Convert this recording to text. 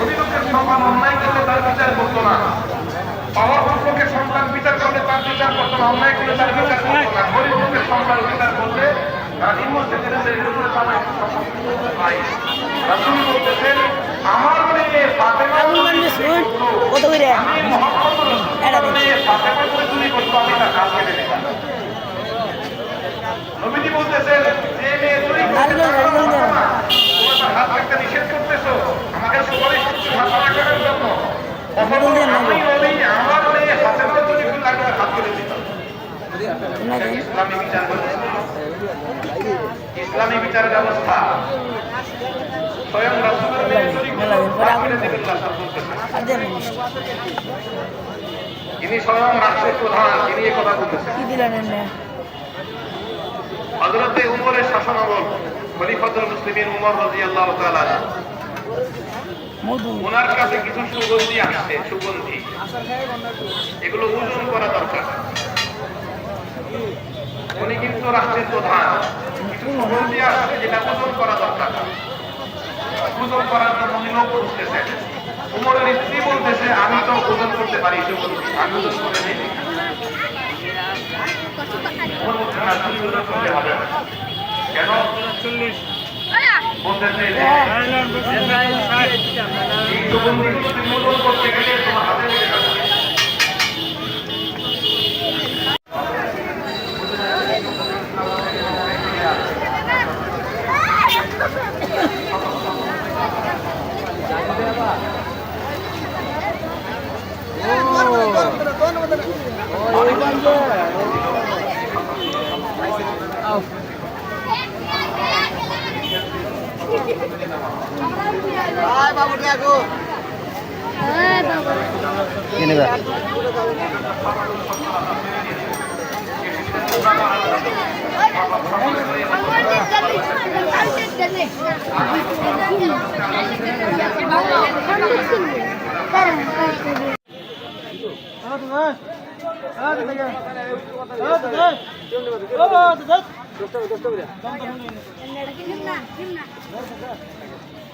অভিভাবকের সন্তান অন্যায় করলে তার বিচার করতো না। লোকের সন্তান বিচার করলে তার বিচার করতো না অন্যায় করলে তার বিচার করতো না। সন্তান বিচার করলে তারা নিম্ন উপরে বলতেছেন আমার মেয়ে ফাতেমা যদি চুরি কত করে? আমি মেয়ে ফাতেমা যদি চুরি করতো, আমি তার হাত কেটে দিতাম। নবীজি বলতেছেন বলতেছেন। আর দেন মিষ্টি তিনি স্বয়ং রাষ্ট্রের প্রধান তিনি এই কথা বলতেছেন হযরতে উমরের শাসনামল খলিফাতুল মুসলিমিন উমর রাদিয়াল্লাহু তাআলা ওনার কাছে কিছু সুগন্ধি আসছে সুগন্ধি। এগুলো ওজন করা দরকার। উনি কিন্তু রাষ্ট্রের প্রধান। কিছু সুগন্ধি আসছে যেটা ওজন করা দরকার। ওজন করার জন্য উনি লোক খুঁজতেছেন উমরের স্ত্রী বলতেছে আমি তো ওজন করতে পারি সুগন্ধি। আমি ওজন করে দিই উমর বলছেন, না, তুমি ওজন করতে হবে। না। কেন বলতেছে করতে গেলে তোমার হাতে Bye, Babu Dago. কিনে দেখ দশটা দশটা